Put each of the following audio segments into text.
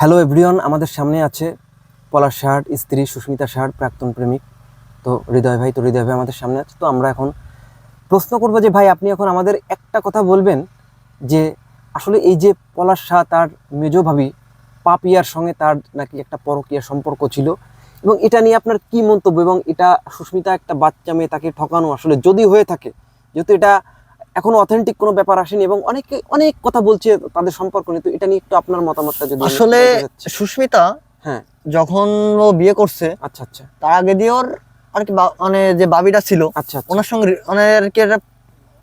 Hello everyone আমাদের সামনে আছে পলাশ শার্ট স্ত্রী সুস্মিতা শার্ট প্রাক্তন প্রেমিক। তো হৃদয় ভাই, তো হৃদয় ভাই আমাদের সামনে আছে। তো আমরা এখন প্রশ্ন করব যে, ভাই, আপনি এখন আমাদের একটা কথা বলবেন যে, আসলে এই যে পলাশ শাহ তার মেজ ভাবি পাপিয়ার সঙ্গে তার নাকি একটা পরকীয়া সম্পর্ক ছিল এবং এটা নিয়ে আপনার কি মন্তব্য? এবং এটা সুস্মিতা একটা বাচ্চা মেয়ে তাকে ঠকানো আসলে যদি হয়ে থাকে, যেহেতু এটা এখনও অথেন্টিক কোনো ব্যাপার আসেনি এবং অনেকে অনেক কথা বলছে তাদের সম্পর্ক নিয়ে। তো এটা নিয়ে একটু আপনার মতামতটা যদি আসলে সুস্মিতা হ্যাঁ। যখন ও বিয়ে করছে আচ্ছা আচ্ছা। তার আগে দিয়ে ওর আর কি মানে যে বাবিটা ছিল আচ্ছা আচ্ছা। ওনার সঙ্গে মানে আর কি একটা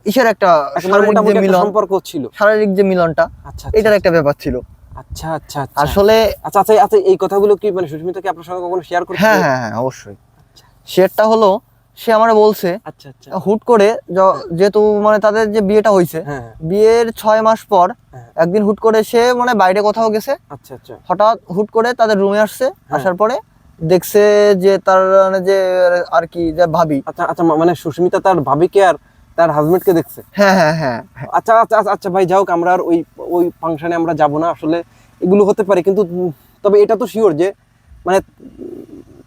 ইসের একটা একেবারে মোটামুটি মিলন সম্পর্ক ছিল। শারীরিক যে মিলনটা আচ্ছা এটার একটা ব্যাপার ছিল। আচ্ছা আচ্ছা আচ্ছা। আসলে আচ্ছা আচ্ছা আচ্ছা এই কথাগুলো কি মানে সুস্মিতা কি আপনার সঙ্গে কখনো শেয়ার করছে হ্যাঁ হ্যাঁ হ্যাঁ অবশ্যই। সেটা হলো সে আমার বলছে আচ্ছা আচ্ছা। হুট করে যেহেতু মানে তাদের যে বিয়েটা হয়েছে হ্যাঁ হ্যাঁ, বিয়ের ছয় মাস পর হ্যাঁ। একদিন হুট করে সে মানে বাইরে কোথাও গেছে। আচ্ছা আচ্ছা। হঠাৎ হুট করে তাদের রুমে আসছে। আসার পরে দেখছে যে তার মানে যে আর কি যে ভাবি। আচ্ছা আচ্ছা মানে সুস্মিতা তার ভাবিকে আর তার হাজবেন্ডকে দেখছে? হ্যাঁ হ্যাঁ হ্যাঁ আচ্ছা আচ্ছা আচ্ছা, ভাই হোক আমরা আর ওই ওই ফাংশনে আমরা যাব না আসলে এগুলো হতে পারে কিন্তু তবে এটা তো শিওর যে মানে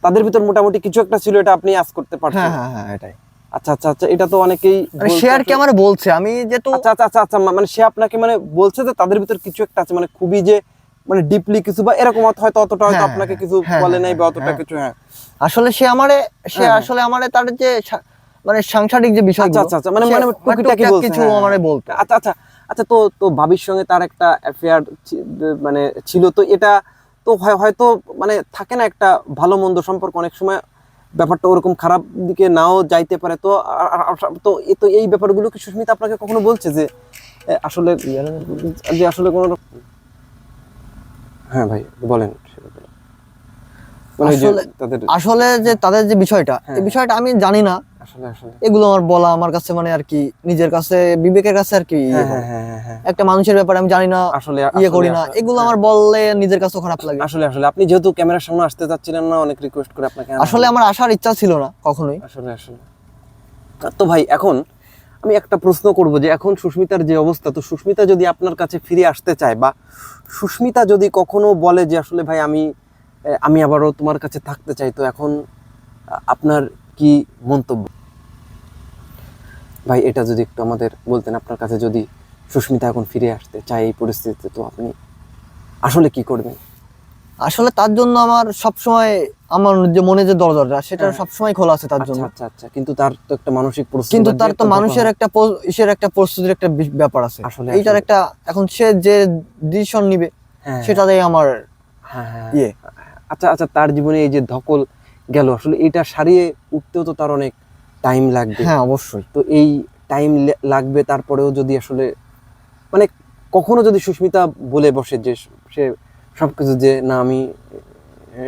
তাদের ভিতর মোটামুটি কিছু একটা ছিল এটা আপনি আজ করতে পারছেন হ্যাঁ হ্যাঁ হ্যাঁ এটাই। আচ্ছা আচ্ছা আচ্ছা এটা তো অনেকেই মানে সে কি আসলে- আমার বলছে? আমি যেহেতু আচ্ছা আচ্ছা আচ্ছা আচ্ছা মানে সে আপনাকে মানে বলছে যে তাদের ভিতর কিছু একটা আছে মানে খুবই যে মানে ডিপলি কিছু বা এরকম হয়তো হয়তো অতটা হয়তো হ্যাঁ, আপনাকে কিছু হ্যাঁ, বলে নাই বা অতটা। কিছু হ্যাঁ। আসলে সে আমারে সে। আসলে আমারে তার যে মানে সাংসারিক যে বিষয় আচ্ছা, আচ্ছা, আচ্ছা, মানে- মানে টুকিটাকি কিছু আমারে বলতো। আচ্ছা আচ্ছা আচ্ছা তো তো ভাবির সঙ্গে তার একটা অ্যাফেয়ার মানে ছিল তো এটা তো হয়তো মানে থাকে না একটা ভালো মন্দ সম্পর্ক অনেক সময় ব্যাপারটা ওরকম খারাপ দিকে নাও যাইতে পারে তো তো তো এই ব্যাপারগুলো কি সুস্মিতা আপনাকে কখনো বলছে যে আসলে যে আসলে কোনো হ্যাঁ ভাই বলেন। মানে ওই যে আসলে- তাদের আসলে যে তাদের যে বিষয়টা হ্যাঁ। এই বিষয়টা আমি জানি না আসলে আসলে এগুলো আমার বলা আমার কাছে মানে আর কি নিজের কাছে বিবেকের কাছে আর কি ইয়ে হ্যাঁ। হয়। হ্যাঁ হ্যাঁ একটা মানুষের ব্যাপারে আমি জানি না আসলে ইয়ে করি না। এগুলো। আমার বললে নিজের কাছেও খারাপ লাগে। আসলে আসলে আপনি যেহেতু ক্যামেরার সামনে আসতে চাচ্ছিলেন না অনেক রিকোয়েস্ট করে আপনাকে আসলে আমার আসার ইচ্ছা ছিল না কখনোই। আসলে আসলে। তো ভাই এখন আমি একটা প্রশ্ন করব যে এখন সুস্মিতার যে অবস্থা তো সুস্মিতা যদি আপনার কাছে ফিরে আসতে চায় বা সুস্মিতা যদি কখনো বলে যে আসলে ভাই আমি আমি আবারও তোমার কাছে থাকতে চাই তো এখন আপনার কি মন্তব্য? ভাই এটা যদি একটু আমাদের বলতেন আপনার কাছে যদি সুস্মিতা এখন ফিরে আসতে চায় এই পরিস্থিতিতে তো আপনি আসলে কি করবেন? আসলে তার জন্য আমার সবসময় আমার যে মনে যে দরজাটা সেটা হ্যাঁ। সব সময় খোলা আছে তার আচ্ছা জন্য। আচ্ছা আচ্ছা। কিন্তু তার তো একটা মানসিক প্রস্তুতি কিন্তু তার তো মানুষের একটা ইসের একটা প্রস্তুতির একটা ব্যাপার আছে। আসলে, এইটার একটা এখন সে যে ডিসিশন নিবে হ্যাঁ, সেটাতেই আমার হ্যাঁ হ্যাঁ। ইয়ে। আচ্ছা আচ্ছা তার জীবনে এই যে ধকল গেল আসলে এটা সারিয়ে উঠতেও তো তার অনেক টাইম লাগবে। হ্যাঁ অবশ্যই। তো এই টাইম লাগবে তারপরেও যদি আসলে মানে কখনো যদি সুস্মিতা বলে বসে যে সে সবকিছু যে না আমি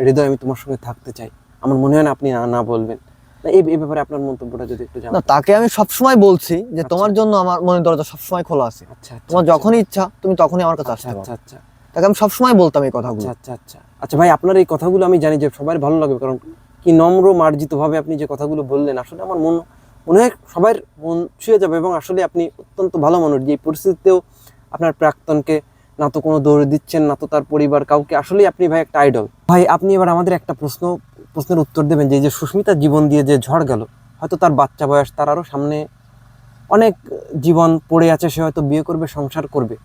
হৃদয় আমি তোমার সঙ্গে থাকতে চাই। আমার মনে হয় না আপনি না বলবেন। এই ব্যাপারে আপনার মন্তব্যটা যদি একটু জানান। তাকে আমি সব সময় বলছি যে আচ্ছা। তোমার জন্য আমার মনের দরজা সব সময় খোলা আছে। আচ্ছা আচ্ছা তোমার আচ্ছা। যখনই ইচ্ছা তুমি তখনই আমার কাছে আচ্ছা আসতে আচ্ছা আচ্ছা। তাকে আমি সব সময় বলতাম এই কথাগুলো। আচ্ছা আচ্ছা আচ্ছা। আচ্ছা ভাই আপনার এই কথাগুলো আমি জানি যে সবার ভালো লাগবে কারণ কি নম্র মার্জিত ভাবে আপনি যে কথাগুলো বললেন, আসলে আমার মন মনে হয় সবার মন ছুঁয়ে যাবে এবং আসলে আপনি অত্যন্ত ভালো মানুষ। যে পরিস্থিতিতেও আপনার প্রাক্তনকে না তো কোনো দৌড় দিচ্ছেন, না তো তার পরিবার কাউকে। আসলেই আপনি ভাই একটা আইডল ভাই, আপনি এবার আমাদের একটা প্রশ্ন, প্রশ্নের উত্তর দেবেন যে যে সুস্মিতার জীবন দিয়ে যে ঝড় গেল, হয়তো তার বাচ্চা বয়স, তার আরও সামনে অনেক জীবন পড়ে আছে, সে হয়তো বিয়ে করবে, সংসার করবে।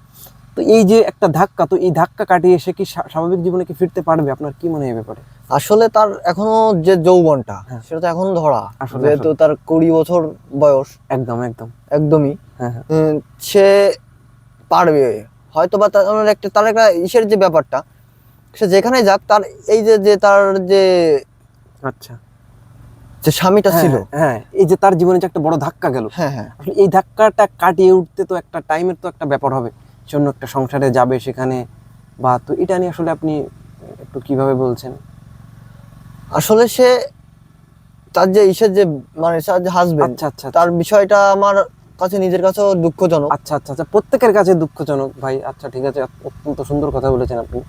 তো এই যে একটা ধাক্কা, তো এই ধাক্কা কাটিয়ে এসে কি স্বা- স্বাভাবিক জীবনে কি ফিরতে পারবে? আপনার কি মনে হয় ব্যাপারে? আসলে তার এখনও যে যৌবনটা হ্যাঁ। সেটা তো এখনও ধরা। আসলে, যেহেতু তার কুড়ি বছর বয়স। একদম একদম। একদমই। হ্যাঁ হ্যাঁ। সে পারবে। হয়তো বা তার মানে একটা তার একটা ইসের যে ব্যাপারটা সে যেখানে যাক তার এই যে যে তার যে আচ্ছা। যে স্বামীটা ছিল হ্যাঁ, এই যে তার জীবনে যে একটা বড় ধাক্কা গেল হ্যাঁ হ্যাঁ। এই ধাক্কাটা কাটিয়ে উঠতে তো একটা টাইমের তো একটা ব্যাপার হবে। সে অন্য একটা সংসারে যাবে সেখানে বা তো এটা নিয়ে আসলে আপনি একটু কীভাবে বলছেন? আসলে সে তার যে ইসের যে মানে তার যে হাজবেন্ড আচ্ছা আচ্ছা। তার বিষয়টা আমার কাছে নিজের কাছেও দুঃখজনক। আচ্ছা আচ্ছা আচ্ছা প্রত্যেকের কাছে দুঃখজনক ভাই। আচ্ছা ঠিক আছে অত্যন্ত সুন্দর কথা বলেছেন আপনি।